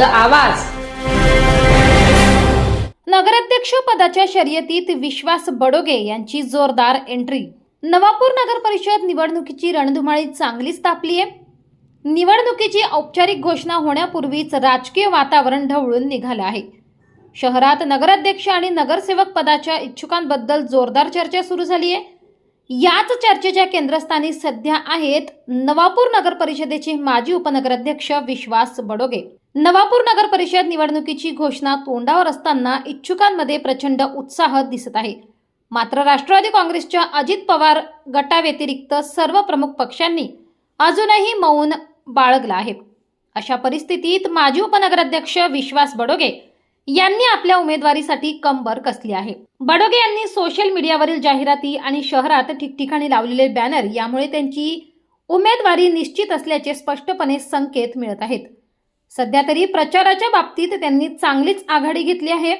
आवाज. नगराध्यक्ष पदाच्या शर्यतीत विश्वास बडोगे यांची जोरदार एंट्री नवापूर नगर परिषद निवडणुकीची रणधुमाळी चांगलीच तापली आहे. निवडणुकीची औपचारिक घोषणा होण्यापूर्वीच राजकीय वातावरण ढवळून निघालं आहे. शहरात नगराध्यक्ष आणि नगरसेवक पदाच्या इच्छुकांबद्दल जोरदार चर्चा सुरू झाली आहे. याच चर्चेच्या केंद्रस्थानी सध्या आहेत नवापूर नगर परिषदेचे माजी उपनगराध्यक्ष विश्वास बडोगे. नवापूर नगर परिषद निवडणुकीची घोषणा तोंडावर असताना इच्छुकांमध्ये प्रचंड उत्साह दिसत आहे. मात्र राष्ट्रवादी काँग्रेसच्या अजित पवार गटाव्यतिरिक्त सर्व प्रमुख पक्षांनी अजूनही मौन बाळगलं आहे. अशा परिस्थितीत माजी उपनगराध्यक्ष विश्वास बडोगे यांनी आपल्या उमेदवारीसाठी कंबर कसली आहे? बडोगे यांनी सोशल मीडियावरील जाहिराती आणि शहरात ठिकठिकाणी लावलेले बॅनर यामुळे त्यांची उमेदवारी निश्चित असल्याचे स्पष्टपणे संकेत मिळत आहेत. सध्या तरी प्रचाराच्या बाबतीत त्यांनी चांगलीच आघाडी घेतली आहे.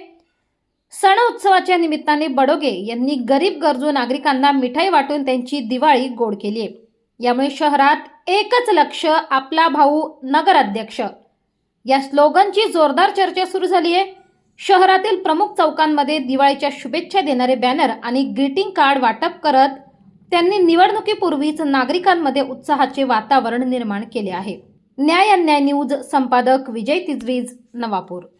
सण उत्सवाच्या निमित्ताने बडोगे यांनी गरीब गरजू नागरिकांना मिठाई वाटून त्यांची दिवाळी गोड केली आहे. यामुळे शहरात एकच लक्ष आपला भाऊ नगराध्यक्ष. या स्लोगनची जोरदार चर्चा सुरू झाली आहे. शहरातील प्रमुख चौकांमध्ये दिवाळीच्या शुभेच्छा देणारे बॅनर आणि ग्रीटिंग कार्ड वाटप करत त्यांनी निवडणुकीपूर्वीच नागरिकांमध्ये उत्साहाचे वातावरण निर्माण केले आहे. न्याय अन्याय न्यूज संपादक विजय तिजवीज नवापूर.